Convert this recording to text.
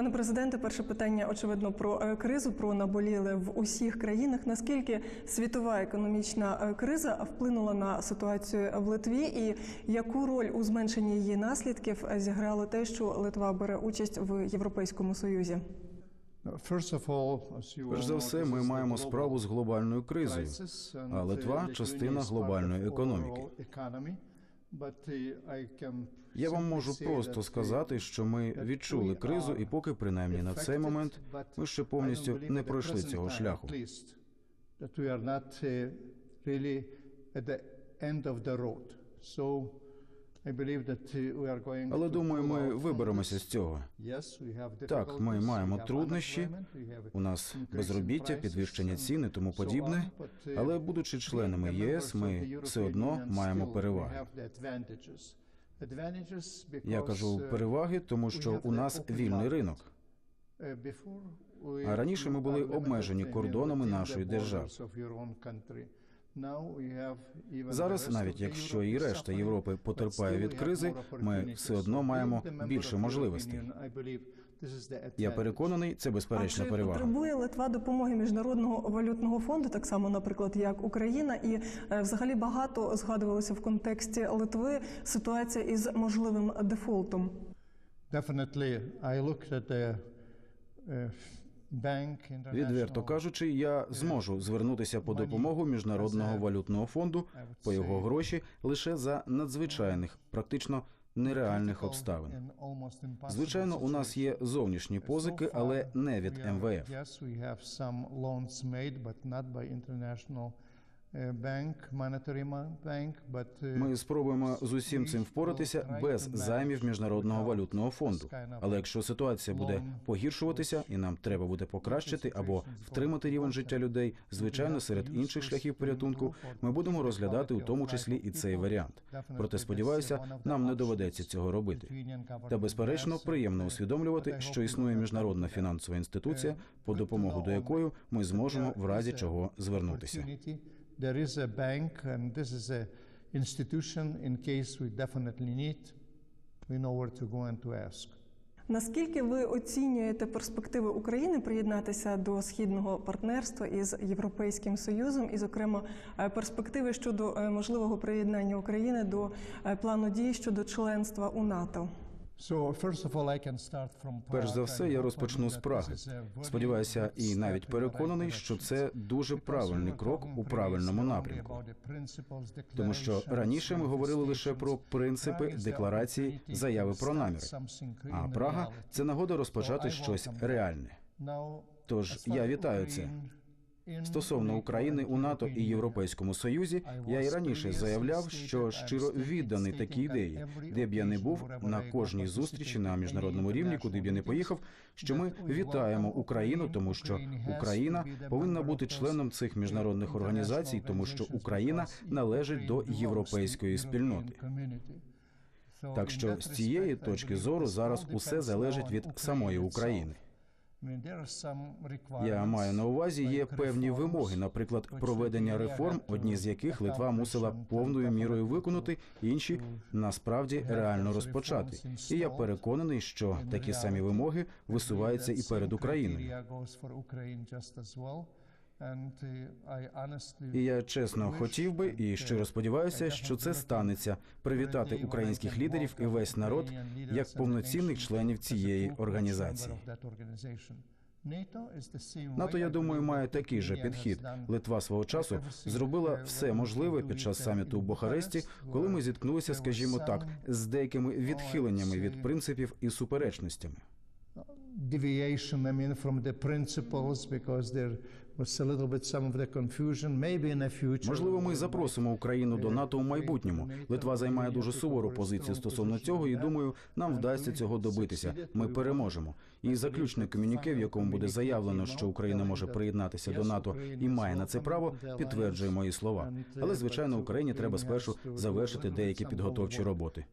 Пане президенте, перше питання очевидно про е, кризу, про наболіле в усіх країнах. Наскільки світова економічна е, криза вплинула на ситуацію в Литві, і яку роль у зменшенні її наслідків е, зіграло те, що Литва бере участь в Європейському Союзі? Перш Перш за все, ми маємо справу з глобальною кризою. а Литва – частина глобальної економіки. Я вам можу просто сказати, що ми відчули кризу, і поки принаймні на цей момент ми ще повністю не пройшли цього шляху. Але думаю, ми виберемося з цього. Так, ми маємо труднощі. У нас безробіття, підвищення цін і тому подібне. Але будучи членами єС, ми все одно маємо переваги. Я кажу переваги, тому що у нас вільний ринок. А раніше ми були обмежені кордонами нашої держави. Зараз, навіть якщо і решта Європи потерпає від кризи, ми все одно маємо більше можливостей. Я переконаний, це безперечна перевага. потребує Литва допомоги міжнародного валютного фонду, так само, наприклад, як Україна, і е, взагалі багато згадувалося в контексті Литви ситуація із можливим дефолтом. Відверто кажучи, я зможу звернутися по допомогу міжнародного валютного фонду по його гроші лише за надзвичайних, практично нереальних обставин. Звичайно, у нас є зовнішні позики, але не від МВФ. Ми спробуємо з усім цим впоратися без займів міжнародного валютного фонду. Але якщо ситуація буде погіршуватися, і нам треба буде покращити або втримати рівень життя людей, звичайно, серед інших шляхів порятунку, ми будемо розглядати у тому числі і цей варіант. Проте сподіваюся, нам не доведеться цього робити. Та безперечно, приємно усвідомлювати, що існує міжнародна фінансова інституція, по допомогу до якої ми зможемо в разі чого звернутися. There is a bank, and this is a institution in case we definitely need. We know where to go and to ask. Наскільки ви оцінюєте перспективи України приєднатися до східного партнерства із Європейським Союзом, і, зокрема, е, перспективи щодо е, можливого приєднання України до е, плану дій щодо членства у НАТО? Перш за все, я розпочну з Праги. Сподіваюся, і навіть переконаний, що це дуже правильний крок у правильному напрямку. Тому що раніше ми говорили лише про принципи, декларації, заяви про наміри. А Прага це нагода розпочати щось реальне. Тож я вітаю це. Стосовно України у НАТО і Європейському Союзі, я і раніше заявляв, що щиро відданий такій ідеї, де б я не був на кожній зустрічі на міжнародному рівні, куди б я не поїхав. Що ми вітаємо Україну, тому що Україна повинна бути членом цих міжнародних організацій, тому що Україна належить до європейської спільноти. Так що з цієї точки зору зараз усе залежить від самої України. Я маю на увазі є певні вимоги, наприклад, проведення реформ, одні з яких Литва мусила повною мірою виконати, інші насправді реально розпочати. І я переконаний, що такі самі вимоги висуваються і перед Україною. І я чесно хотів би і щиро сподіваюся, що це станеться привітати українських лідерів і весь народ як повноцінних членів цієї організації. НАТО, я думаю, має такий же підхід. Литва свого часу зробила все можливе під час саміту у Бухаресті, коли ми зіткнулися, скажімо так, з деякими відхиленнями від принципів і суперечностями. Deviation, I mean, from the principles because there was a little bit some of the confusion. Maybe in the future. Можливо, ми запросимо Україну до НАТО у майбутньому. Литва займає дуже сувору позицію стосовно цього, і думаю, нам вдасться цього добитися. Ми переможемо. І заключне комюніке, в якому буде заявлено, що Україна може приєднатися до НАТО і має на це право, підтверджує мої слова. Але звичайно, Україні треба спершу завершити деякі підготовчі роботи.